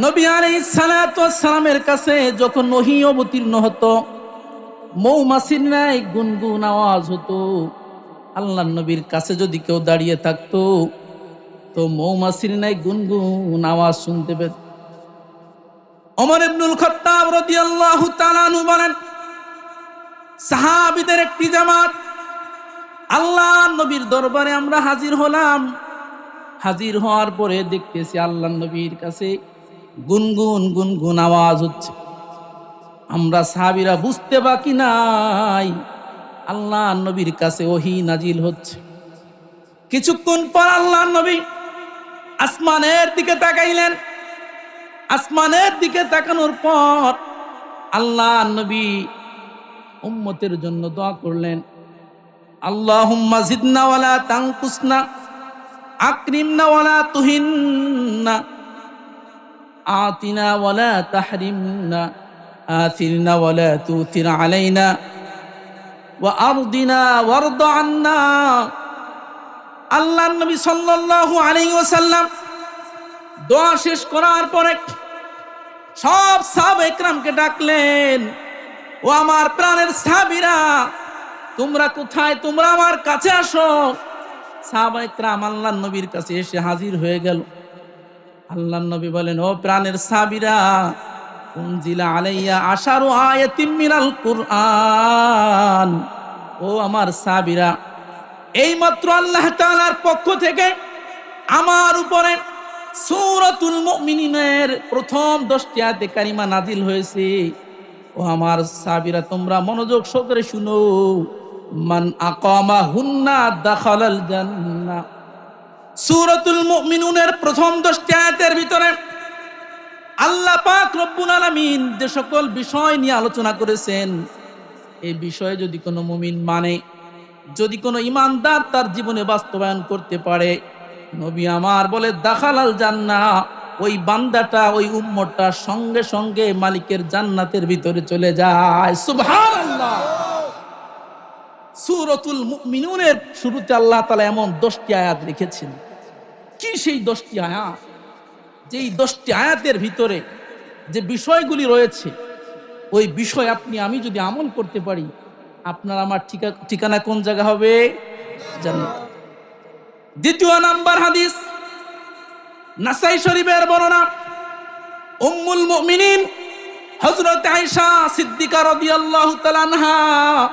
নবী আলাইহিস সালামের কাছে যখন নহি অবতীর্ণ হতো, মৌমাছির নাই গুনগুন আওয়াজ হতো। আল্লাহ নবীর কাছে যদি কেউ দাঁড়িয়ে থাকতো, তো মৌমাছির নাই গুনগুন আওয়াজ শুনতে পেত। অমর ইবনুল খত্তাব রাদিয়াল্লাহু তাআলা আনহু বলেন, সাহাবীদের একটি জামাত আল্লাহ নবীর দরবারে আমরা হাজির হলাম। হাজির হওয়ার পরে দেখতেছি আল্লাহ নবীর কাছে গুনগুন গুনগুন আওয়াজ হচ্ছে। আমরা সাহাবিরা বুঝতে বাকি নাই। আল্লাহ নবীর কাছে ওহি নাজিল হচ্ছে। কিছুক্ষণ পর আল্লাহ নবী আসমানের দিকে তাকাইলেন। আসমানের দিকে তাকানোর পর আল্লাহ নবী উম্মতের জন্য দোয়া করলেন। আল্লাহুম্মা জিদনা ওয়ালা তানকুসনা, আকরিমনা ওয়ালা তুহিন্না। আতিনা ওয়ালা তাহরিমনা آثرنا ولا تؤثر علينا وأرضنا وارض عنا আল্লাহ নবী সাল্লাল্লাহু আলাইহি ওয়াসাল্লাম দোয়া শেষ করার পরে সব সাহাবা একরামকে ডাকলেন ও আমার প্রাণের সাহাবীরা তোমরা কোথায় তোমরা আমার কাছে আসো সাহাবা একরাম আল্লাহ নবীর কাছে এসে হাজির হয়ে গেল আল্লাহ নবী বলেন, ও প্রাণের সাহাবীরা উনজিলা আলাইয়া আশারু আয়াতিম মিনাল কুরআন। ও আমার সাবিরা, এইমাত্র আল্লাহ তাআলার পক্ষ থেকে আমার উপরে সূরাতুল মুমিনিনের প্রথম দশটি আয়াতে কারিমা নাজিল হয়েছে। ও আমার সাবিরা, তোমরা মনোযোগ সহকারে শুনো, মান আকামা হুন্না দাখালাল জান্নাহ। সূরাতুল মুমিনুনের প্রথম দশটি আয়াতের ভিতরে আল্লাহ পাক রব্বুল আলামিন যে সকল বিষয় নিয়ে আলোচনা করেছেন, এই বিষয়ে যদি কোনো মুমিন মানে যদি কোনো ইমানদার তার জীবনে বাস্তবায়ন করতে পারে, নবী আমার বলে, দাখালাল জান্না ওই বান্দাটা, ওই উম্মতটা সঙ্গে সঙ্গে মালিকের জান্নাতের ভিতরে চলে যায়। সুবহানাল্লাহ! সূরাতুল মুমিনুনের শুরুতে আল্লাহ তালা এমন 10টি আয়াত রেখেছেন কি সেই 10টি আয়াত যে এই দশটি আয়াতের ভিতরে যে বিষয়গুলি রয়েছে, ওই বিষয় আপনি, আমি যদি আমল করতে পারি, আপনার আমার ঠিকা- ঠিকানা কোন জায়গা হবে? জান্নাত। দ্বিতীয় নাম্বার হাদিস, নাসাই শরীফের বর্ণনা, উম্মুল মুমিনিন হযরত আয়েশা সিদ্দিকা রাদিয়াল্লাহু তাআলা আনহা,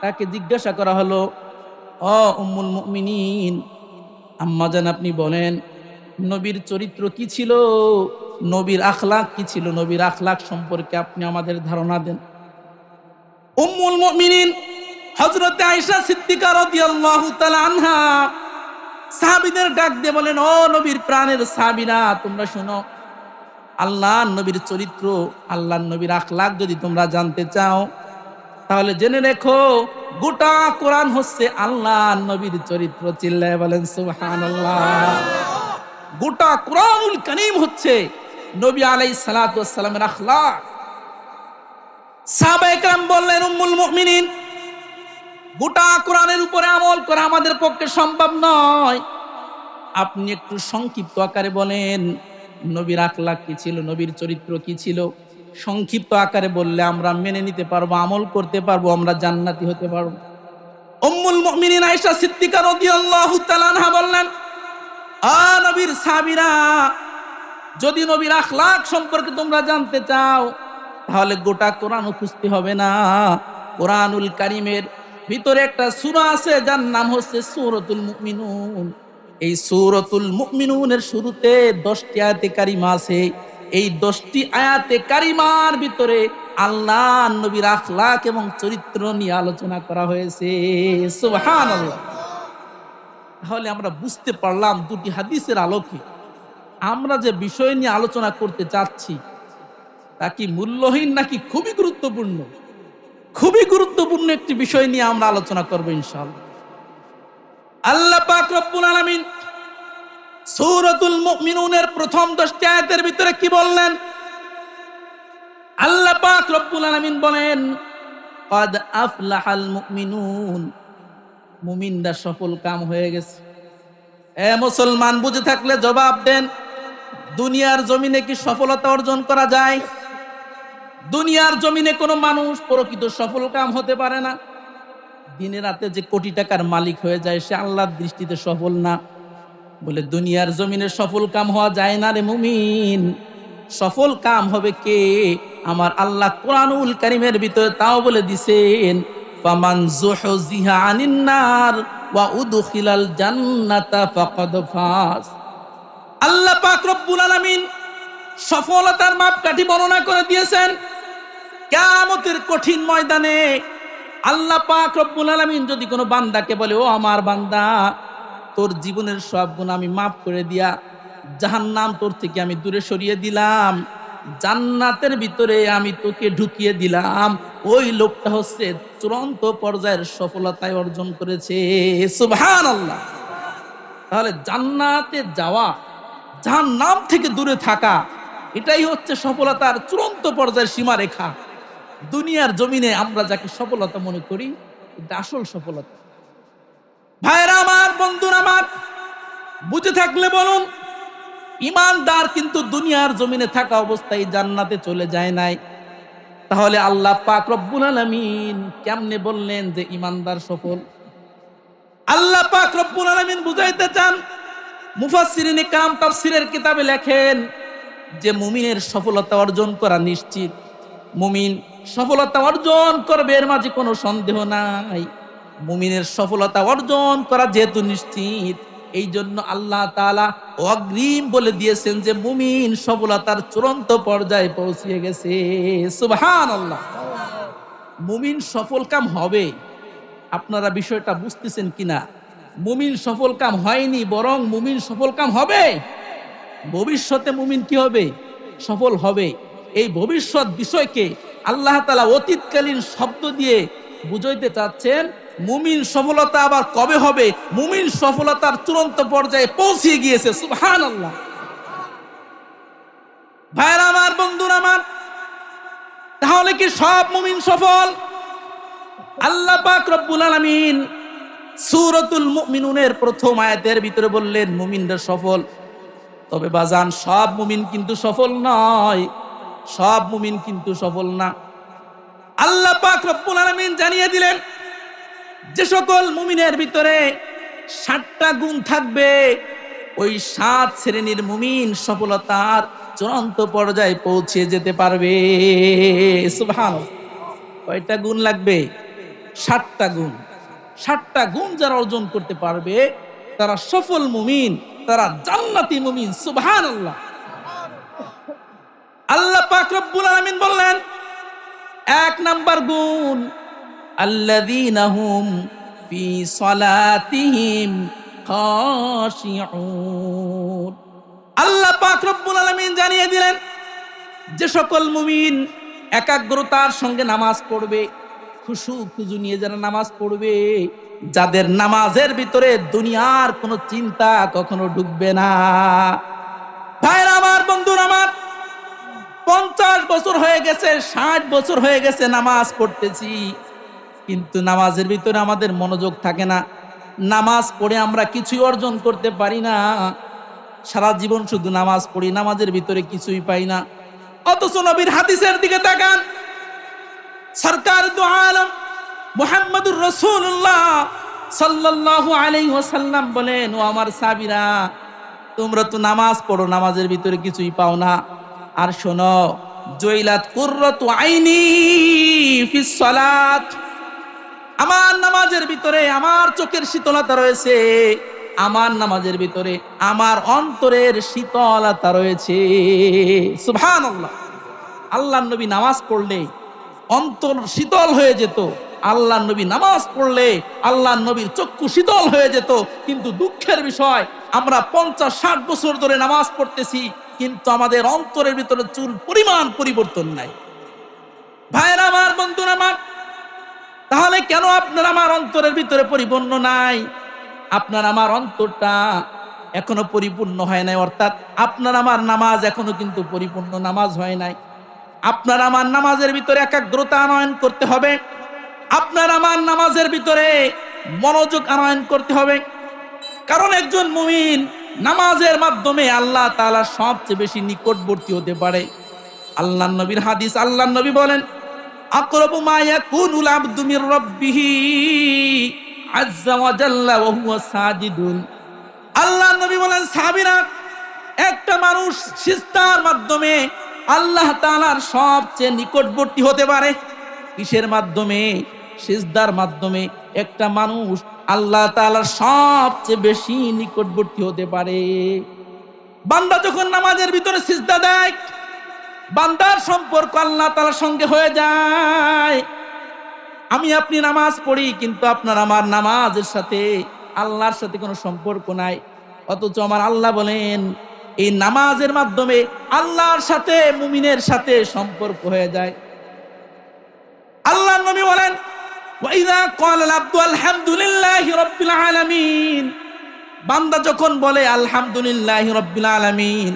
তাকে জিজ্ঞাসা করা হলো, ও উম্মুল মুমিনিন আম্মা জান আপনি বলেন, নবীর চরিত্র কি ছিল? নবীর আখলাক কি ছিল? নবীর আখলাক সম্পর্কে আপনি আমাদের ধারণা দেন। উম্মুল মুমিনিন হযরত আয়েশা সিদ্দিকা রাদিয়াল্লাহু তাআলা আনহা সাহাবীদের ডাক দিয়ে বলেন, ও নবীর প্রাণের সাহাবীরা, তোমরা শোনো, আল্লাহর নবীর চরিত্র আল্লাহ নবীর আখলাক যদি তোমরা জানতে চাও তাহলে জেনে রেখো, গোটা কোরআন হচ্ছে আল্লাহ, নবীর চরিত্র। চিল্লায় বলেন, সুবহানাল্লাহ। গোটা কোরআনুল করিম হচ্ছে নবী আলাই সালাতামের আখলাক। সাহাবা একরাম বললেন, উম্মুল মুমিনিন, গোটা কোরআনের উপরে আমল করা আমাদের পক্ষে সম্ভব নয়। আপনি একটু সংক্ষিপ্ত আকারে বলেন, নবীর আখলাক কি ছিল? নবীর চরিত্র কি ছিল? সংক্ষিপ্ত আকারে বললে আমরা মেনে নিতে পারব, আমল করতে পারব, আমরা জান্নাতি হতে পারব। উম্মুল মুমিনিন আয়েশা সিদ্দিকা রাদিয়াল্লাহু তাআলা আনহা বললেন, আ নবীর সাবিরা যদি নবীর আখলাক সম্পর্কে তোমরা জানতে চাও, তাহলে গোটা কোরআন খুঁজতে হবে না। কোরআনুল কারিমের ভিতরে একটা সূরা আছে, যার নাম হচ্ছে সূরাতুল মুমিনুন। এই সূরাতুল মুমিনুনের শুরুতে 10টি আয়াতে কারিমা আছে। এই 10টি আয়াতে কারিমার ভিতরে আল্লাহ, নবীর আখলাক এবং চরিত্র নিয়ে আলোচনা করা হয়েছে। তাহলে আমরা বুঝতে পারলাম দুটি হাদিসের আলোকে। আমরা যে বিষয় নিয়ে আলোচনা করতে চাচ্ছি, তা কি মূল্যহীন নাকি খুবই গুরুত্বপূর্ণ? খুবই গুরুত্বপূর্ণ একটি বিষয় নিয়ে আমরা আলোচনা করব ইনশাআল্লাহ। আল্লাহ পাক রব্বুল আলামিন সৌরতুল মিনুনের প্রথম দশটি আয়াতের ভিতরে কি বললেন? আল্লাহ পাক রব্বুল আলামিন বলেন, কদ আফলাহাল মুমিনুন। মুমিনরা সফল কাম হয়ে গেছে। এ মুসলমান, বুঝে থাকলে জবাব দেন, দুনিয়ার জমিনে কি সফলতা অর্জন করা যায়? দুনিয়ার জমিনে কোনো মানুষ প্রকৃত সফল কাম হতে পারে না। দিনে রাতে যে কোটি টাকার মালিক হয়ে যায়, সে আল্লাহর দৃষ্টিতে সফল না। বলে, দুনিয়ার জমিনে সফল কাম হওয়া যায় না রে মুমিন। সফল কাম হবে কে? আমার আল্লাহ কোরআনুল কারিমের ভিতরে তাও বলে দিছেন, ফামান জুহজিহা আনিন নার ওয়া উদখিলাল জান্নাতা ফাকাদ ফাস আল্লাহ পাক রব্বুল সফলতার মাপকাঠি বর্ণনা করে দিয়েছেন, কিয়ামতের কঠিন ময়দানে। আল্লাহ পাক রব্বুল আলামিন যদি কোনো বান্দাকে বলে, ও আমার বান্দা তোর জীবনের সব গুণ আমি মাফ করে দিয়া জাহান নাম তোর থেকে আমি দূরে সরিয়ে দিলাম। জান্নাতের ভিতরে আমি তোকে ঢুকিয়ে দিলাম। ওই লোকটা হচ্ছে চূড়ান্ত পর্যায়ের সফলতায় অর্জন করেছে। সুবহানাল্লাহ। তাহলে জান্নাতে যাওয়া জাহান নাম থেকে দূরে থাকা, এটাই হচ্ছে সফলতার চূড়ান্ত পর্যায়ের সীমারেখা। দুনিয়ার জমিনে আমরা যাকে সফলতা মনে করি, এটা আসল সফলতা। ভাইরা আমার, বন্ধুরা আমার, বুঝে থাকলে বলুন, ইমানদার কিন্তু দুনিয়ার জমিনে থাকা অবস্থায় জান্নাতে চলে যায় নাই। তাহলে আল্লাহ পাক রব্বুল আলামিন কেমনে বললেন যে ইমানদার সফল? আল্লাহ পাক রব্বুল আলামিন বুঝাইতে চান, মুফাসসিরিন কাম তাফসীরের কিতাবে লেখেন যে মুমিনের সফলতা অর্জন করা নিশ্চিত। মুমিন সফলতা অর্জন করবে এর মাঝে কোনো সন্দেহ নাই। মুমিনের সফলতা অর্জন করা যেহেতু নিশ্চিত এই জন্য আল্লাহ তালা অগ্রিম বলে দিয়েছেন যে মুমিন সফলতার চূড়ান্ত পর্যায়ে পৌঁছিয়ে গেছে। সুবহানাল্লাহ। মুমিন সফল কাম হবে। আপনারা বিষয়টা বুঝতেছেন কিনা? মুমিন সফল কাম হয়নি, বরং মুমিন সফল কাম হবে। ভবিষ্যতে মুমিন কি হবে? সফল হবে। এই ভবিষ্যৎ বিষয়কে আল্লাহ তালা অতীতকালীন শব্দ দিয়ে বুঝাইতে চাচ্ছেন। মুমিন সফলতা আবার কবে হবে? মুমিন সফলতার চূড়ান্ত পর্যায়ে পৌঁছে গিয়েছে সুবহান আল্লাহ ভাইরা আমার, বন্ধুরা আমার, তাহলে কি সব মুমিন সফল? আল্লাহ পাক রব্বুল আলামিন সূরাতুল মুমিনুনের প্রথম আয়াতের ভিতরে বললেন, মুমিনরা সফল। তবে বাজান, সব মুমিন কিন্তু সফল নয়, সব মুমিন কিন্তু সফল না। আল্লাহ পাক রব্বুল আলামিন জানিয়ে দিলেন যে সকল মুমিনের ভিতরে ষাটটা গুণ থাকবে, ওই সাত শ্রেণির মুমিন সফলতার চূড়ান্ত পর্যায়ে পৌঁছে যেতে পারবে। সুবহান কয়টা গুণ লাগবে? ষাটটা গুণ। ষাটটা গুণ যারা অর্জন করতে পারবে, তারা সফল মুমিন, তারা জান্নাতি মুমিন। সুবহান আল্লাহ আল্লাহ পাক রব্বুল আলামিন বললেন, এক নাম্বার গুণ আল্লাযীনা হুম ফি সালাতিহিম খাশিউন। আল্লাহ পাক রব্বুল আলামিন জানিয়ে দিলেন, যে সকল মুমিন একাগ্রতার সঙ্গে নামাজ পড়বে, খুশু খুজু নিয়ে যারা নামাজ পড়বে, যাদের নামাজের ভিতরে দুনিয়ার কোনো চিন্তা কখনো ঢুকবে না। ভাইরা আমার, বন্ধুর আমার, পঞ্চাশ বছর হয়ে গেছে, ষাট বছর হয়ে গেছে নামাজ পড়তেছি। কিন্তু নামাজের ভিতরে আমাদের মনোযোগ থাকে না। নামাজ পড়ে আমরা কিছুই অর্জন করতে পারি না। সারা জীবন শুধু নামাজ পড়ি, নামাজের ভিতরে কিছুই পাই না। অথচ নবীর হাদিসের দিকে তাকান। সরকার দু আলম, মুহাম্মদুর রসুল্লাহ সাল্লাল্লাহু আলাইহি ওয়াসাল্লাম বলেন, ও আমার সাবিরা তোমরা তো নামাজ পড়ো, নামাজের ভিতরে কিছুই পাও না। আর শোনো, জৈলাত কুররাতু আইনি ফিস সালাত। আমার নামাজের ভিতরে আমার চোখের শীতলতা রয়েছে। আমার নামাজের ভিতরে আমার অন্তরের শীতলতা রয়েছে। সুবহানাল্লাহ। আল্লাহ নবী নামাজ পড়লে অন্তর শীতল হয়ে যেত। আল্লাহ নবী নামাজ পড়লে আল্লাহ নবীর চক্ষু শীতল হয়ে যেত। কিন্তু দুঃখের বিষয়, আমরা পঞ্চাশ, ষাট বছর ধরে নামাজ পড়তেছি, কিন্তু আমাদের অন্তরের ভিতরে চুল পরিমাণ পরিবর্তন নাই। ভাইয়ের, আমার বন্ধুর, আমার তাহলে কেন আপনার আমার অন্তরের ভিতরে পরিপূর্ণ নাই? আপনার আমার অন্তরটা এখনও পরিপূর্ণ হয় নাই, অর্থাৎ আপনার আমার নামাজ এখনও কিন্তু পরিপূর্ণ নামাজ হয় নাই। আপনার আমার নামাজের ভিতরে একাগ্রতা আনয়ন করতে হবে। আপনার আমার নামাজের ভিতরে মনোযোগ আনয়ন করতে হবে। কারণ একজন মুমিন নামাজের মাধ্যমে আল্লাহ তালা সবচেয়ে বেশি নিকটবর্তী হতে পারে। আল্লাহ নবীর হাদিস আল্লাহ নবী বলেন আকরাবু মা ইয়াকুনুল আবদু মির রাব্বিহি আজ্জা ওয়া জাল্লা ওয়া হুয়া সাজিদুন। আল্লাহ নবী বলেন, সাহাবীরা, একটা মানুষ সিজদার মাধ্যমে আল্লাহ তাআলার সবচেয়ে নিকটবর্তী হতে পারে। কিসের মাধ্যমে? সিজদার মাধ্যমে একটা মানুষ আল্লাহ তাআলার সবচেয়ে বেশি নিকটবর্তী হতে পারে। বান্দা যখন নামাজের ভিতরে সিজদা দেয় বান্দার সম্পর্ক আল্লাহ তাআলার সঙ্গে হয়ে যায়। আমি আপনি নামাজ পড়ি, কিন্তু আপনার আমার নামাজের সাথে আল্লাহর সাথে কোনো সম্পর্ক নাই। অথচ আমার আল্লাহ বলেন, এই নামাজের মাধ্যমে আল্লাহর সাথে, মুমিনের সাথে সম্পর্ক হয়ে যায়। আল্লাহ নবী বলেন বান্দা যখন বলে, আলহামদুলিল্লাহি রাব্বিল আলামিন,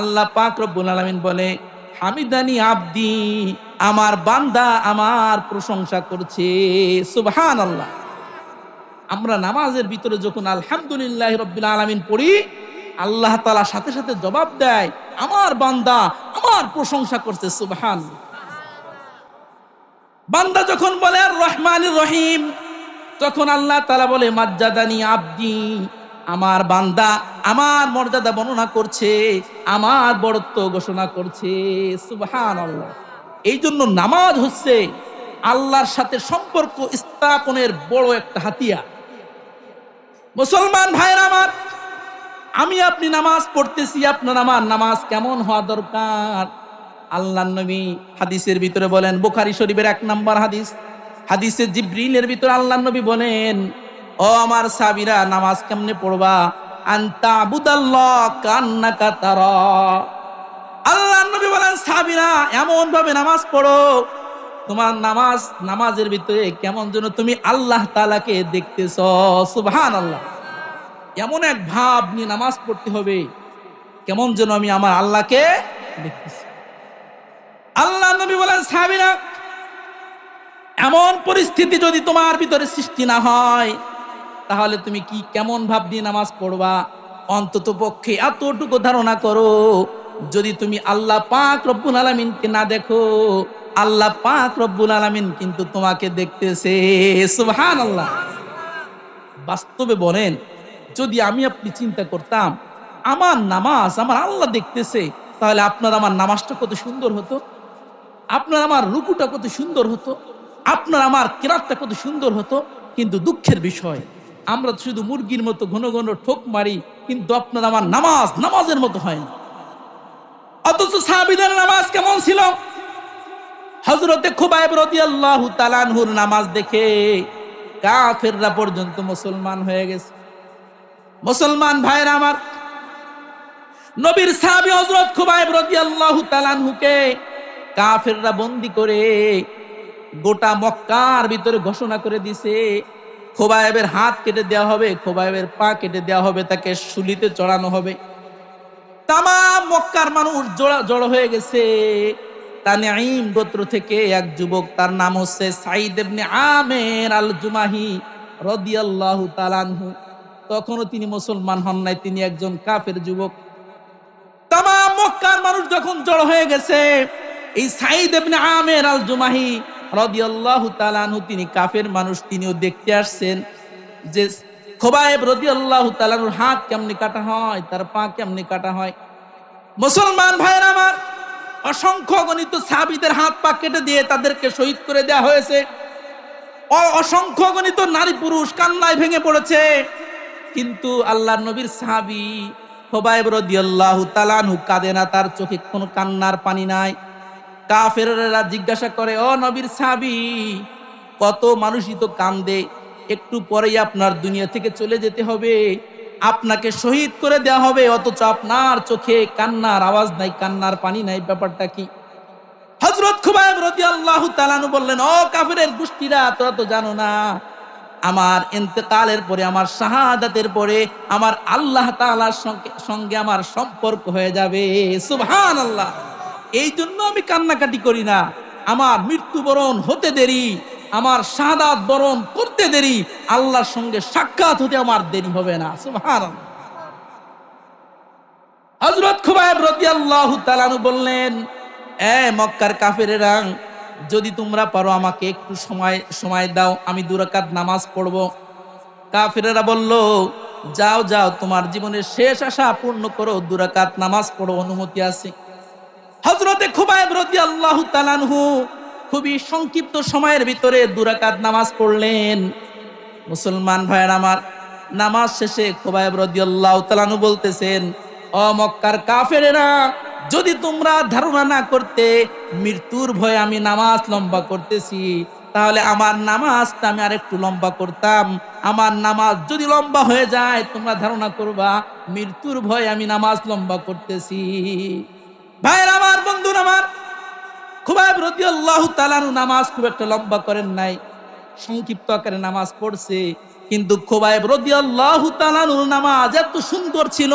আল্লাহ পাক রব্বুল আলামিন বলে হামিদানি আব্দি, আমার বান্দা আমার প্রশংসা করছে। সুবহান আল্লাহ আমরা নামাজের ভিতরে যখন আলহামদুলিল্লাহ রব্বিল আলামিন পড়ি, আল্লাহ তাআলা সাথে সাথে জবাব দেয়, আমার বান্দা আমার প্রশংসা করছে সুবহান বান্দা যখন বলে, আর রহমানির রহিম, তখন আল্লাহ তাআলা বলে, মাজ্জাদানি আব্দি আমার বান্দা আমার মর্যাদা বর্ণনা করছে, আমার বড়ত্ব ঘোষণা করছে। সুবহানাল্লাহ। এই জন্য নামাজ হচ্ছে আল্লাহর সাথে সম্পর্ক স্থাপনের বড় একটা হাতিয়ার। মুসলমান ভাইয়ের আমার, আমি আপনি নামাজ পড়তেছি, আপনার আমার নামাজ কেমন হওয়া দরকার? আল্লাহ নবী হাদিসের ভিতরে বলেন, বুখারী শরীফের এক নাম্বার হাদিস। হাদিসে জিব্রিলের ভিতরে আল্লাহ নবী বলেন ও আমার সাবিরা, নামাজ কেমনে পড়বা? আন্তা আবুদাল্লাহ কান্নাকা তারা। আল্লাহ নবী বলেন, সাবিরা এমন ভাবে নামাজ পড়ো। তোমার নামাজ, নামাজের ভিতরে কেমন যেন তুমি আল্লাহ তালাকে দেখতেছ। সুবহান আল্লাহ এমন এক ভাব নিয়ে নামাজ পড়তে হবে, কেমন যেন আমি আমার আল্লাহকে দেখতেছি। আল্লাহ নবী বলেন, সাবিরা, এমন পরিস্থিতি যদি তোমার ভিতরে সৃষ্টি না হয় তাহলে তুমি কি কেমন ভাব দিয়ে নামাজ পড়বা? অন্তত পক্ষে এতটুকু ধারণা করো, যদি তুমি আল্লাহ পাক রব্বুল আলামিনকে না দেখো, আল্লাহ পাক রব্বুল আলামিন কিন্তু তোমাকে দেখতেছে সুহান আল্লাহ বাস্তবে বলেন, যদি আমি আপনি চিন্তা করতাম, আমার নামাজ আমার আল্লাহ দেখতেছে, তাহলে আপনার আমার নামাজটা কত সুন্দর হতো? আপনার আমার রুকুটা কত সুন্দর হতো? আপনার আমার কেরাতটা কত সুন্দর হতো? কিন্তু দুঃখের বিষয় আমরা শুধু মুরগির মতো ঘন ঘন ঠোক মারি, কিন্তু আপনার আমার নামাজ নামাজের মতো হয় না। অথচ সাহাবিদের নামাজ কেমন ছিল? হজরতে খুবাইব রাদিয়াল্লাহু তাআলাহুর নামাজ দেখে কাফেররা পর্যন্ত মুসলমান হয়ে গেছে। মুসলমান ভাইরা আমার, নবীর সাহাবী হযরত খুবাইব রাদিয়াল্লাহু তাআলাহুকে কাফেররা বন্দি করে গোটা মক্কার ভিতরে ঘোষণা করে দিছে খোবায়েবের হাত কেটে দেওয়া হবে, খোবায়েবের পা কেটে দেওয়া হবে, তাকে শুলিতে চড়ানো হবে। তামাম মক্কার মানুষ জোড়া জড়ো হয়ে গেছে। তানিম গোত্র থেকে এক যুবক, তার নাম হচ্ছে সাইদ ইবনে আমের আল জুমাহি রাদিয়াল্লাহু তাআলাহু তখনও তিনি মুসলমান হন নাই, তিনি একজন কাফের যুবক। তামাম মক্কার মানুষ যখন জড়ো হয়ে গেছে, এই সাইদ ইবনে আমের আল জুমাহি রাদিয়াল্লাহু তিনি কাফের মানুষ, তিনিও দেখতে আসছেন যে খোবায়েব রাদিয়াল্লাহু তাআলার হাত কেমনে কাটা হয়, তার পা কেমনে কাটা হয়। মুসলমান ভাইয়ের আমার, অসংখ্য গণিত সাহাবীদের হাত পা কেটে দিয়ে তাদেরকে শহীদ করে দেওয়া হয়েছে। অসংখ্য গণিত নারী পুরুষ কান্নায় ভেঙে পড়েছে। কিন্তু আল্লাহ নবীর সাহাবী খোবায়েব রাদিয়াল্লাহু তাআলাহু কাঁদে না, তার চোখে কোনো কান্নার পানি নাই। কাফেররা জিজ্ঞাসা করে, ও নবীর সাহাবী, কত মানুষই তো কান্দে, একটু পরেই আপনার দুনিয়া থেকে চলে যেতে হবে, আপনাকে শহীদ করে দেওয়া হবে, অথচ আপনার চোখে কান্নার আওয়াজ নাই, কান্নার পানি নাই, ব্যাপারটা কি? হজরত খুবাইব তাআলাহু বললেন, ও কাফেরের গোষ্ঠীরা, তোরা তো জানো না, আমার ইন্তেকালের পরে, আমার শাহাদাতের পরে, আমার আল্লাহ তালার সঙ্গে সঙ্গে আমার সম্পর্ক হয়ে যাবে। সুবহানাল্লাহ। এই জন্য আমি কান্নাকাটি করি না। আমার মৃত্যুবরণ হতে দেরি, আমার শাহাদাত বরণ করতে দেরি, আল্লাহর সঙ্গে সাক্ষাৎ হতে আমার দেরি হবে না। হজরত খুবাইব বললেন, এ মক্কার কাফেরেরা, যদি তোমরা পারো আমাকে একটু সময় সময় দাও, আমি দুরাকাত নামাজ পড়ব। কাফেরেরা বলল, যাও যাও, তোমার জীবনের শেষ আশা পূর্ণ করো দুরাকাত নামাজ পড়ো, অনুমতি আছে। হজরতে খুবাইব রাদিয়াল্লাহু তাআলাহু খুবই সংক্ষিপ্ত সময়ের ভিতরে দুরাকাত নামাজ পড়লেন। মুসলমান ভাইয়ের আমার, নামাজ শেষে খোবাইব রাদিয়াল্লাহু তাআলাহু বলতেছেন, ও মক্কার কাফেরেরা, যদি তোমরা ধারণা না করতে মৃত্যুর ভয়ে আমি নামাজ লম্বা করতেছি, তাহলে আমার নামাজটা আমি আরেকটু লম্বা করতাম। আমার নামাজ যদি লম্বা হয়ে যায়, তোমরা ধারণা করবা, মৃত্যুর ভয়ে আমি নামাজ লম্বা করতেছি। ভাইয়ের আমার, বন্ধুর আমার, খুবাইব রাদিয়াল্লাহু তাআলাহু নামাজ খুব একটা লম্বা করেন নাই, সংক্ষিপ্ত আকারে নামাজ পড়ছে, কিন্তু খোবাইব রাদিয়াল্লাহু তাআলার নামাজ এত সুন্দর ছিল,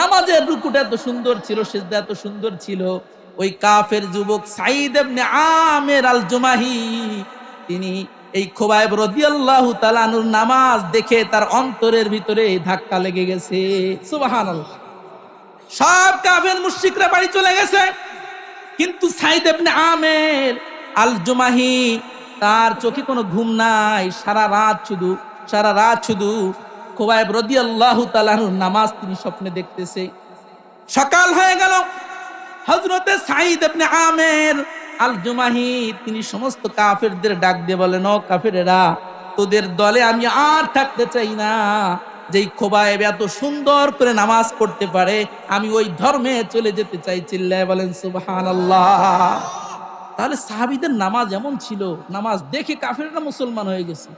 নামাজের রুকুটা এত সুন্দর ছিল, সিজদা এত সুন্দর ছিল, ওই কাফের যুবক সাইদ ইবনে আমের আল জুমাহি তিনি এই খোবাইব রাদিয়াল্লাহু তাআলার নামাজ দেখে তার অন্তরের ভিতরে ধাক্কা লেগে গেছে, সুবহানাল্লাহ। সব কাফের মুশরিকরা বাড়ি চলে গেছে। কিন্তু সাইদ ইবনে আমের আল জুমাহি তার চোখে কোনো ঘুম নাই। সারা রাত শুধু, সারা রাত শুধু খোবাইব রাদিয়াল্লাহু তাআলার নামাজ তিনি স্বপ্নে দেখতেছে। সকাল হয়ে গেল। হযরতে সাইদ ইবনে আমের আল জুমাহি তিনি সমস্ত কাফেরদের ডাক দিয়ে বলেন, ও কাফেরেরা, তোদের দলে আমি আর থাকতে চাই না। যেই খোবায়েব এত সুন্দর করে নামাজ পড়তে পারে, আমি ওই ধর্মে চলে যেতে চাই, চিল্লায় বলেন সুবাহান তাহলে সাহাবিদের নামাজ এমন ছিল, নামাজ দেখে কাফেররা মুসলমান হয়ে গেছে।